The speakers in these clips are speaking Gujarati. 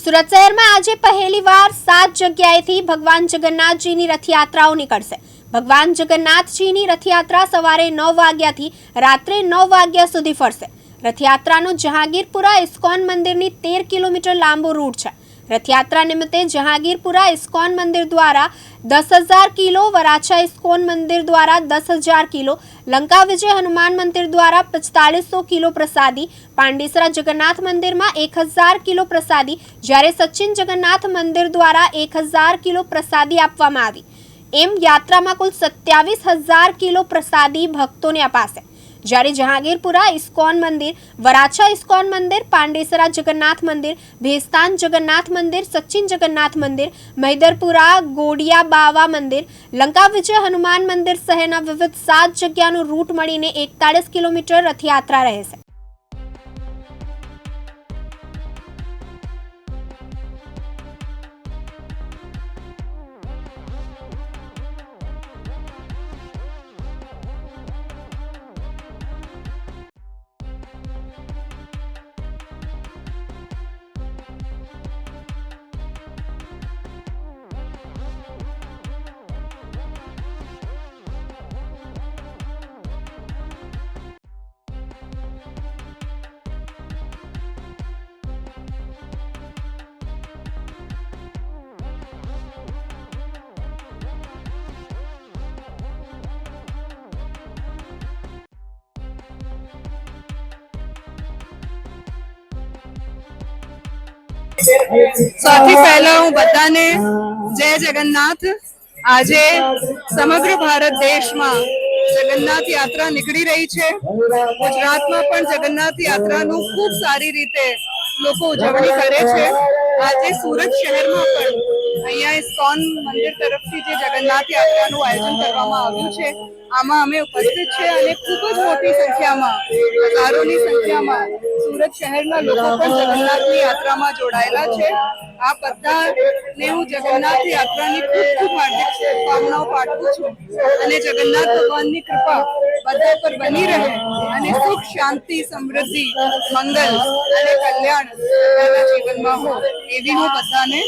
સુરત શહેરમાં આજે પહેલીવાર સાત જગ્યાએથી ભગવાન જગન્નાથજીની રથયાત્રાઓ નીકળશે. ભગવાન જગન્નાથજીની રથયાત્રા સવારે નવ વાગ્યાથી રાત્રે નવ વાગ્યા સુધી ફરશે. રથયાત્રાનો જહાંગીરપુરા ઇસ્કોન મંદિરની તેર કિલોમીટર લાંબો રૂટ છે. રથયાત્રા નિમિત્તે જહાંગીરપુરા ઇસ્કોન મંદિર દ્વારા દસ હજાર કિલો, વરાછા ઇસ્કોન મંદિર દ્વારા દસ હજાર કિલો, લંકા વિજય હનુમાન મંદિર દ્વારા પિસ્તાલીસો કિલો પ્રસાદી, પાંડેસરા જગન્નાથ મંદિરમાં એક હજાર કિલો પ્રસાદી, જ્યારે સચિન જગન્નાથ મંદિર દ્વારા એક હજાર કિલો પ્રસાદી આપવામાં આવી. એમ યાત્રામાં કુલ સત્યાવીસ હજાર કિલો પ્રસાદી ભક્તોને અપાશે. જ્યારે જહાંગીરપુરા ઇસ્કોન મંદિર, વરાછા ઇસ્કોન મંદિર, પાંડેસરા જગન્નાથ મંદિર, ભેસ્તાન જગન્નાથ મંદિર, સચિન જગન્નાથ મંદિર, મૈદરપુરા ગોડિયા બાવા મંદિર, લંકા વિજય હનુમાન મંદિર શહેરના વિવિધ સાત જગ્યાનું રૂટ મળીને એકતાળીસ કિલોમીટર રથયાત્રા રહેશે. સૌથી પહેલા હું બધાને જય જગન્નાથ. આજે સમગ્ર ભારત દેશમાં જગન્નાથ યાત્રા નીકળી રહી છે. ગુજરાતમાં પણ જગન્નાથ યાત્રાનું ખૂબ સારી રીતે લોકો ઉજવણી કરે છે. આજે સુરત શહેરમાં પણ અહીંયા ઇસ્કોન મંદિર તરફથી જે જગન્નાથ યાત્રાનું આયોજન કરવામાં આવ્યું છે. આમાં અમે ઉપસ્થિત છે અને ખૂબ જ મોટી સંખ્યામાં, હજારોની સંખ્યામાં સુરત શહેરના લોકો પણ જગન્નાથની યાત્રામાં જોડાયેલા છે. આ બધાને હું જગન્નાથ યાત્રાની ખૂબ ખૂબ હાર્દિક શુભકામનાઓ પાઠવું છું. અને જગન્નાથ ભગવાનની કૃપા બધા પર બની રહે અને સુખ, શાંતિ, સમૃદ્ધિ, મંગલ અને કલ્યાણ બધાના જીવનમાં હો એવી હું બધાને,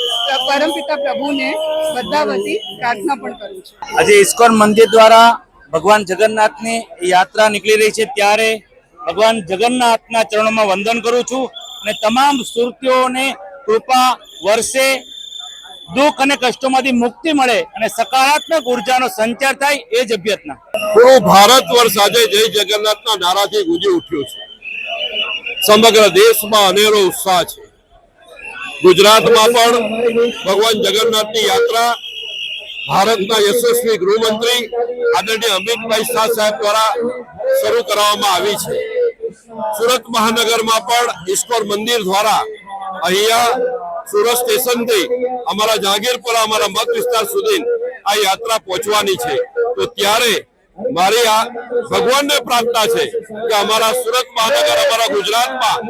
પરમપિતા પ્રભુને બધા વતી પ્રાર્થના પણ કરું છું. આજે ઇસ્કોન મંદિર દ્વારા ભગવાન જગન્નાથની યાત્રા નીકળી રહી છે ત્યારે ભગવાન જગન્નાથના ચરણોમાં વંદન કરું છું અને તમામ સુરતીઓને કૃપા, વર્ષે દુઃખ અને કષ્ટોમાંથી મુક્તિ મળે અને સકારાત્મક ઉર્જાનો સંચાર થાય એ જ અભ્યર્થના. પૂરું ભારત વર્ષ આજે જય જગન્નાથના નારાથી ગુજી ઉઠ્યું છે. સમગ્ર દેશમાં અનેરો ઉત્સાહ છે. ગુજરાતમાં પણ ભગવાન જગન્નાથની યાત્રા ભારતના યશસ્વી ગૃહમંત્રી આદરણીય અમિતભાઈ શાહ સાહેબ દ્વારા શરૂ કરવામાં આવી છે. સુરત મહાનગરમાં પણ ઇસ્કોન મંદિર દ્વારા અહીંયા સુરત સ્ટેશનથી અમારા જાગીરપુરા અમારા મત વિસ્તાર સુધી આ યાત્રા પહોંચવાની છે. તો ત્યારે મારી આ ભગવાનને પ્રાર્થના છે કે અમારા સુરત મહાનગર, અમારા ગુજરાતમાં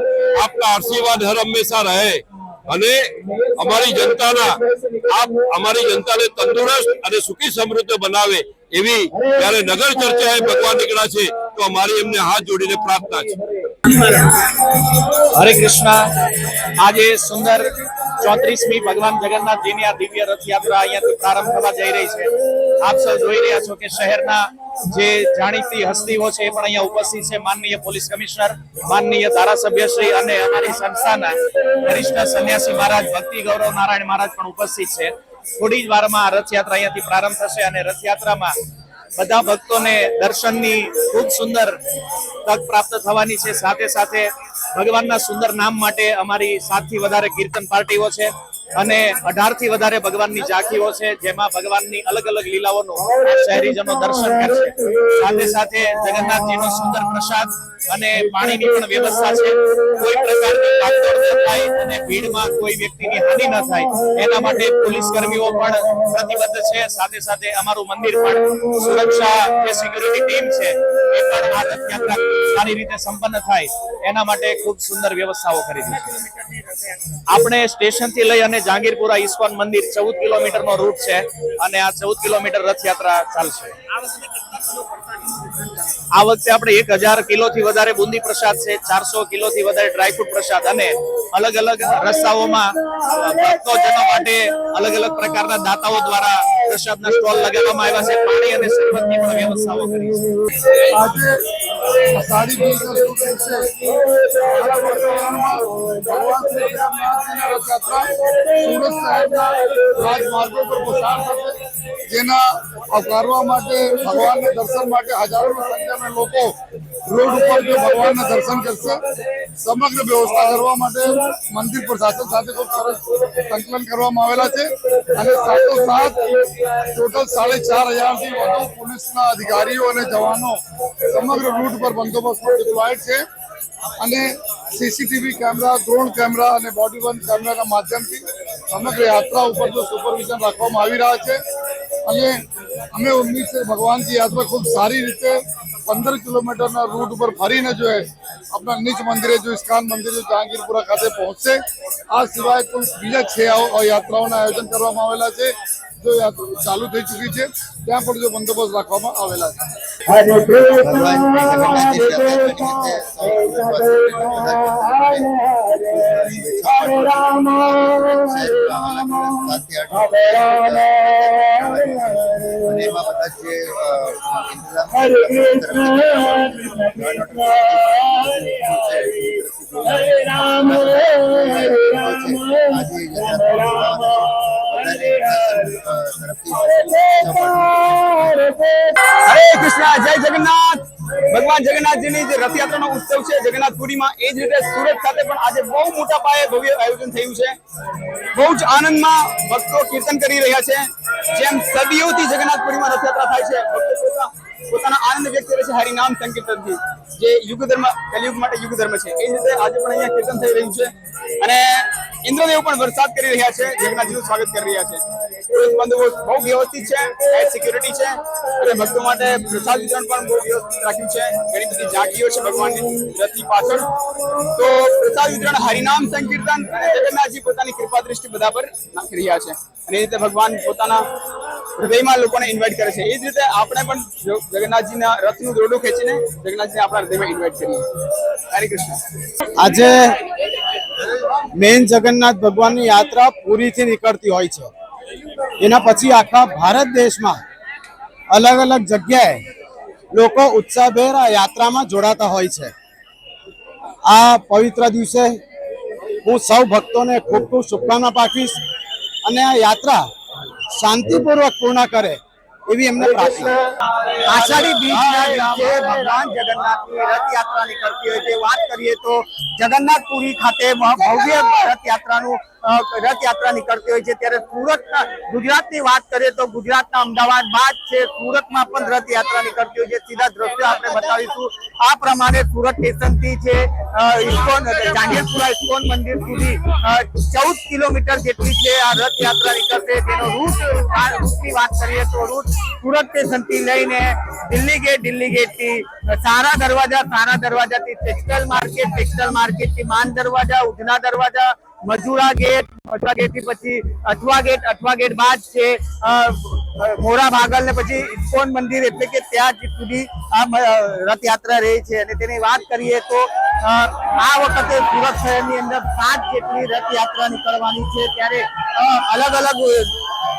આપના આશીર્વાદ હર હંમેશા રહે. અને અમારી જનતાના આપ અમારી જનતાને તંદુરસ્ત અને સુખી સમૃદ્ધ બનાવે એવી જ્યારે નગર ચર્ચાએ ભગવાન નીકળ્યા છે, તો અમારી એમને હાથ જોડીને પ્રાર્થના છે. હરે કૃષ્ણ. આજે સુંદર ચોત્રીસમી ભગવાન જગન્નાથજીની આ દિવ્ય રથયાત્રા અહીંયાથી પ્રારંભ થવા જઈ રહી છે. આપ સૌ જોઈ રહ્યા છો કે શહેરના જે જાણીતી હસ્તીઓ છે એ પણ અહીંયા ઉપસ્થિત છે. માનનીય પોલીસ કમિશનર, માનનીય ધારાસભ્યશ્રી અને અમારી સંસ્થાના વરિષ્ઠ સન્યાસી મહારાજ, ભક્તિ ગૌરવ નારાયણ મહારાજ પણ ઉપસ્થિત છે. થોડી જ વારમાં રથયાત્રા અહીંયાથી પ્રારંભ થશે અને રથયાત્રામાં બધા ભક્તોને દર્શનની ખૂબ સુંદર તક પ્રાપ્ત થવાની છે. સાથે સાથે ભગવાનના સુંદર નામ માટે અમારી સાતથી વધારે કીર્તન પાર્ટીઓ છે. અને અઢારથી વધારે ભગવાનની ઝાંખીઓ છે, જેમાં ભગવાનની અલગ અલગ લીલાઓનું શહેરીજનો દર્શન કરશે સાથે સાથે જગન્નાથજીનો સુંદર પ્રસાદ અને પાણીની પણ વ્યવસ્થા છે. કોઈ પ્રકારની કાપતોડ ન થાય અને ભીડમાં કોઈ વ્યક્તિની હાનિ ન થાય. એના માટે પોલીસ કર્મીઓ પણ પ્રતિબદ્ધ છે. સાથે સાથે અમારું મંદિર પણ સુરક્ષા જે સિક્યુરિટી ટીમ છે, એ પણ આ રથયાત્રા સારી રીતે સંપન્ન થાય. એના માટે ખૂબ સુંદર વ્યવસ્થાઓ કરી છે. આપણે સ્ટેશનથી લઈ અને જહાંગીરપુરા ઈસ્કોન મંદિર ચૌદ કિલોમીટર નો રૂટ છે અને આ ચૌદ કિલોમીટર રથયાત્રા ચાલશે. આ વખતે આપણે એક હજાર કિલો થી વધારે બુંદી પ્રસાદ છે, ચારસો કિલો થી વધારે ડ્રાયફ્રૂટ પ્રસાદ અને અલગ અલગ રસ્તાઓમાં ભક્તોજનો માટે અલગ અલગ પ્રકારના દાતાઓ દ્વારા પ્રસાદના સ્ટોલ લગાવવામાં આવ્યા છે. પાણી અને શરબતની પણ વ્યવસ્થાઓ કરી છે. જેના આવકારવા માટે, ભગવાનના દર્શન માટે હજારોની સંખ્યામાં લોકો રોડ ઉપર જે ભગવાનના દર્શન કરશે, સમગ્ર વ્યવસ્થા કરવા માટે મંદિર પ્રશાસન સાથે ખૂબ સરસ સંકલન કરવામાં આવેલા છે. અને સાત ટોટલ સાડે ચાર હજારથી વધુ પોલીસના અધિકારીઓ અને જવાનો સમગ્ર રૂટ પર બંદોબસ્ત ડિપ્લોયડ છે. અને સીસીટીવી કેમેરા, ડ્રોન કેમેરા અને બોડી વન કેમેરાના માધ્યમથી સમગ્ર યાત્રા ઉપર જો સુપરવિઝન રાખવામાં આવી રહ્યા છે. અને અમે ઉમ્મીદ છે ભગવાનની યાત્રા ખૂબ સારી રીતે પંદર કિલોમીટરના રૂટ ઉપર ફરીને જો આપણા નીચ મંદિરે જો ઇસ્કાન મંદિરે જહાંગીરપુરા ખાતે પહોંચશે. આ સિવાય કુલ બીજા છ યાત્રાઓના આયોજન કરવામાં આવેલા છે. જો યાત્રા ચાલુ થઈ ચૂકી છે, ત્યાં પણ જો બંદોબસ્ત રાખવામાં આવેલા છે. રામ અને એમાં બધા જે અ, ઇંતજામ આજે હરે કૃષ્ણ જય જગન્નાથ ભગવાન જગન્નાથજીની જે રથયાત્રાનો ઉત્સવ છે, જગન્નાથપુરીમાં એ જ રીતે સુરત ખાતે પણ આજે બહુ મોટા પાયે ભવ્ય આયોજન થયું છે. બહુ જ આનંદમાં ભક્તો કીર્તન કરી રહ્યા છે. જેમ સદીઓથી જગન્નાથપુરીમાં રથયાત્રા થાય છે, ભક્તો પોતાના આનંદ વ્યક્ત કરે છે. હરિનામ સંકીર્તનથી. જે યુગ ધર્મ, કલયુગ માટે યુગ ધર્મ છે. એ રીતે આજે પણ અહીંયા કીર્તન થઈ રહ્યું છે. અને ઇન્દ્રદેવ પણ વરસાદ કરી રહ્યા છે, જગન્નાથજીનું સ્વાગત કરી રહ્યા છે. બંધુઓ બહુ વ્યવસ્થિત છે ટાઈટ સિક્યુરિટી છે, અને ભક્તો માટે પ્રસાદ વિતરણ પણ બહુ વ્યવસ્થિત રાખ્યું છે. ઘણી બધી ઝાંકીઓ છે ભગવાનની, રથની પાછળ. તો પ્રસાદ વિતરણ હરિનામ સંકીર્તન અને જગન્નાથજી પોતાની કૃપા દ્રષ્ટિ બધા પર નાખી રહ્યા છે. અને એ રીતે ભગવાન પોતાના હૃદયમાં લોકોને ઇન્વાઇટ કરે છે. એ જ રીતે આપણે પણ જગન્નાથજીના રથનું દોરડું ખેંચીને જગન્નાથજીને આપણા આજે મેન જગન્નાથ ભગવાનની યાત્રા પૂરીથી નીકળતી હોય છે. એના પછી આખા ભારત દેશમાં અલગ અલગ જગ્યાએ લોકો ઉત્સાહભેર આ યાત્રામાં જોડાતા હોય છે. આ પવિત્ર દિવસે હું સૌ ભક્તોને ખૂબ ખૂબ શુભકામના પાઠવીશ અને આ યાત્રા શાંતિપૂર્વક પૂર્ણ કરે એવી એમને પ્રાર્થના. આષાઢી બીજના દિવસે ભગવાન જગન્નાથની રથયાત્રા નીકળતી હોય છે. વાત કરીએ તો જગન્નાથપુરી ખાતે ભવ્ય રથયાત્રાનું રથયાત્રા નીકળતી હોય છે. ત્યારે સુરતના, ગુજરાતની વાત કરીએ તો ગુજરાતના અમદાવાદ બાદ છે. સુરતમાં પણ રથયાત્રા નીકળતી હોય છે. સીધા દ્રશ્યો આપણે બતાવીશું. આ પ્રમાણે સુરત સ્ટેશનથી છે ઇસ્કોન જાંગીરપુરા ઇસ્કોન મંદિર સુધી ચૌદ કિલોમીટર જેટલી છે આ રથયાત્રા નીકળશે તેનો રૂટ રૂટની વાત કરીએ તો રૂટ સુરત સ્ટેશનથી લઈને દિલ્હી ગેટ, દિલ્હી ગેટથી સારા દરવાજા, સારા દરવાજાથી ટેક્સટાઇલ માર્કેટ ટેક્સટાઇલ માર્કેટથી માન દરવાજા, ઉધના દરવાજા મજુરા ગેટ મજુરા ગેટથી પછી અઠવા ગેટ અઠવા ગેટ બાદ છે મોરા ભાગલ ને પછી ઇસ્કોન મંદિર એટલે કે ત્યાં સુધી આ રથયાત્રા રહી છે. અને તેની વાત કરીએ તો આ વખતે સુરત શહેરની અંદર સાત જેટલી રથયાત્રા નીકળવાની છે. ત્યારે અલગ અલગ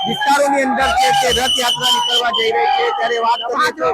વિસ્તારોની અંદર છે તે રથયાત્રા નીકળવા જઈ રહી છે. ત્યારે વાત કરીએ તો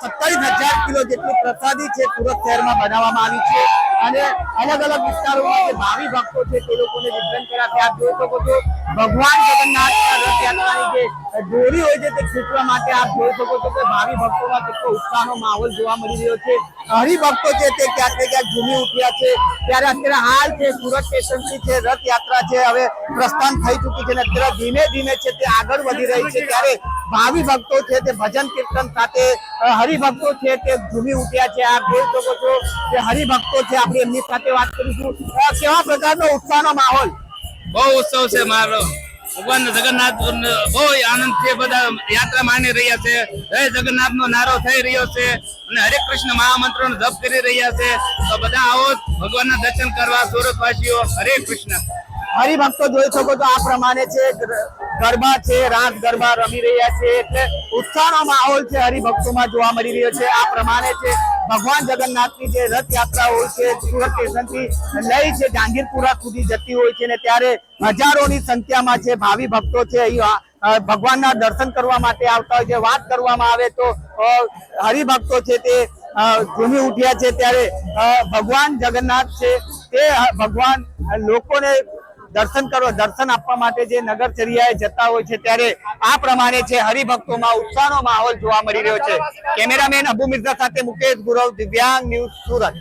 સત્તાવીસ હજાર કિલો જેટલી પ્રસાદી છે સુરત શહેરમાં બનાવવામાં આવી છે. અને અલગ અલગ વિસ્તારોમાં ભાવિ ભક્તો છે તે લોકોને વિતરણ કર્યા આપ જોઈ શકો છો, ભગવાન જગન્નાથના રથયાત્રાની જે દોરી હોય છે તે ખેંચવા માટે આપ જોઈ શકો છો કે ભાવિ ભક્તોમાં કેટલો ઉત્સાહનો માહોલ જોવા મળી રહ્યો છે. હરિભક્તો છે તે ક્યાંક ને ક્યાંક ઝૂમી ઉઠ્યા છે. ત્યારે અત્યારે હાલ છે સુરત સ્ટેશનથી છે રથયાત્રા છે, હવે પ્રસ્થાન થઈ ચૂકી છે અને અત્યારે ધીમે ધીમે છે તે આગળ વધી રહી છે. ત્યારે ભાવિ ભક્તો છે તે ભજન કીર્તન સાથે હરિભક્તો છે તે ઝૂમી ઉઠ્યા છે. આપ જોઈ શકો છો કે હરિભક્તો છે, આપણે એમની સાથે વાત કરીશું. કેવા પ્રકારનો ઉત્સાહનો માહોલ? બહુ ઉત્સવ છે મારો. ભગવાન જગન્નાથ બહુ આનંદ છે, બધા યાત્રા માની રહ્યા છે. જય જગન્નાથ નો નારો થઈ રહ્યો છે અને હરે કૃષ્ણ મહામંત્ર નો જપ કરી રહ્યા છે. તો બધા આવો ભગવાન ના દર્શન કરવા સુરત વાસીઓ હરે કૃષ્ણ. હરિભક્તો જોઈ શકો તો આ પ્રમાણે છે ગરબા છે રાસ ગરબા રમી રહ્યા છે, એટલે ઉત્સાહનો માહોલ છે હરિભક્તોમાં જોવા મળી રહ્યો છે. આ પ્રમાણે છે, ભગવાન જગન્નાથની જે રથયાત્રા હોય છે સુરત સ્ટેશનથી લઈ છે જહાંગીરપુરા સુધી જતી હોય છે ને ત્યારે હજારોની સંખ્યામાં છે ભાવિ ભક્તો છે. અહીં ભગવાનના દર્શન કરવા માટે આવતા હોય છે, વાત કરવામાં આવે તો હરિભક્તો છે તે ઝૂમી ઉઠ્યા છે ત્યારે ભગવાન જગન્નાથ છે તે ભગવાન લોકોને દર્શન કરવા દર્શન આપવા માટે જે નગરચર્યાએ જતા હોય છે ત્યારે આ પ્રમાણે છે હરિભક્તોમાં ઉત્સાહનો માહોલ જોવા મળી રહ્યો છે. કેમેરામેન અબુ મિર્ઝા સાથે મુકેશ ગુરવ, દિવ્યાંગ ન્યૂઝ સુરત.